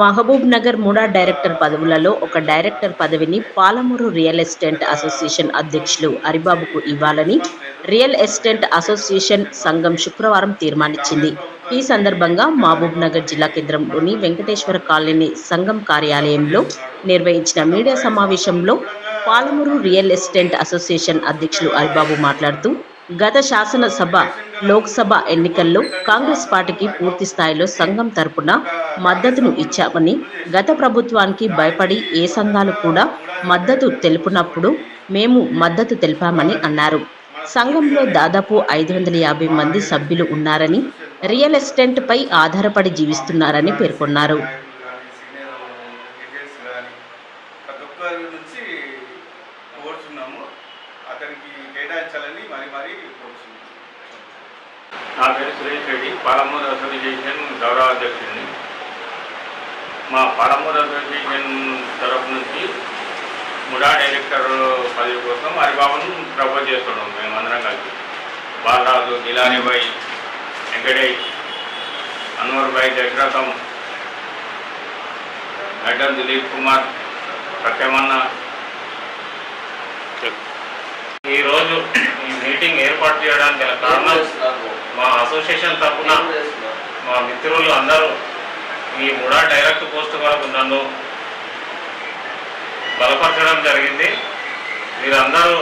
Mahabub Nagar MUDA director పదవులలో ఒక director పదవిని పాలమూరు రియల్ ఎస్టేట్ అసోసియేషన్ అధ్యక్షులు హరిబాబుకు ఇవ్వాలని రియల్ ఎస్టేట్ అసోసియేషన్ సంఘం శుక్రవారం తీర్మానించింది. ఈ సందర్భంగా మహబూబ్ నగర్ జిల్లా కేంద్రంలోని వెంకటేశ్వర కాలనీ సంఘం కార్యాలయంలో నిర్వహించిన మీడియా సమావేశంలో పాలమూరు రియల్ ఎస్టేట్ అసోసియేషన్ అధ్యక్షులు హరిబాబు మాట్లాడుతూ గత శాసనసభ లోక్సభ ఎన్నికల్లో కాంగ్రెస్ పార్టీకి పూర్తి స్థాయిలో సంఘం తరపున మద్దతును ఇచ్చామని గత ప్రభుత్వానికి భయపడి ఏ సంఘాలు కూడా మద్దతు తెలిపినప్పుడు మేము మద్దతు తెలిపామని అన్నారు. సంఘంలో దాదాపు ఐదు వందల యాభై మంది సభ్యులు ఉన్నారని రియల్ ఎస్టేట్పై ఆధారపడి జీవిస్తున్నారని పేర్కొన్నారు. నుంచి అతనికి కేటాయించాలని మరి మరి నా పేరు సురేష్ రెడ్డి పాలమూరు అసోసియేషన్ గౌరవ అధ్యక్షుడిని. మా పాలమూరు అసోసియేషన్ తరఫు నుంచి ముడా డైరెక్టర్ పదవి కోసం హరిబాబును ప్రపోజ్ చేస్తున్నాం మేమందరం కలిసి. బాలరాజు గిలానిబాయి వెంకటేష్ అన్వర్బాయి దశరథం గడ్డం దిలీప్ కుమార్ సత్యమన్న ఈరోజు ఈ మీటింగ్ ఏర్పాటు చేయడానికి గల కారణం మా అసోసియేషన్ తరఫున మా మిత్రులు అందరూ ఈ ముడా డైరెక్ట్ పోస్ట్ వరకు నన్ను బలపరచడం జరిగింది. మీరందరూ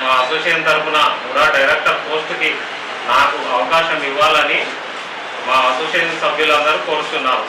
మా అసోసియేషన్ తరఫున ముడా డైరెక్టర్ పోస్ట్కి నాకు అవకాశం ఇవ్వాలని మా అసోసియేషన్ సభ్యులందరూ కోరుతున్నారు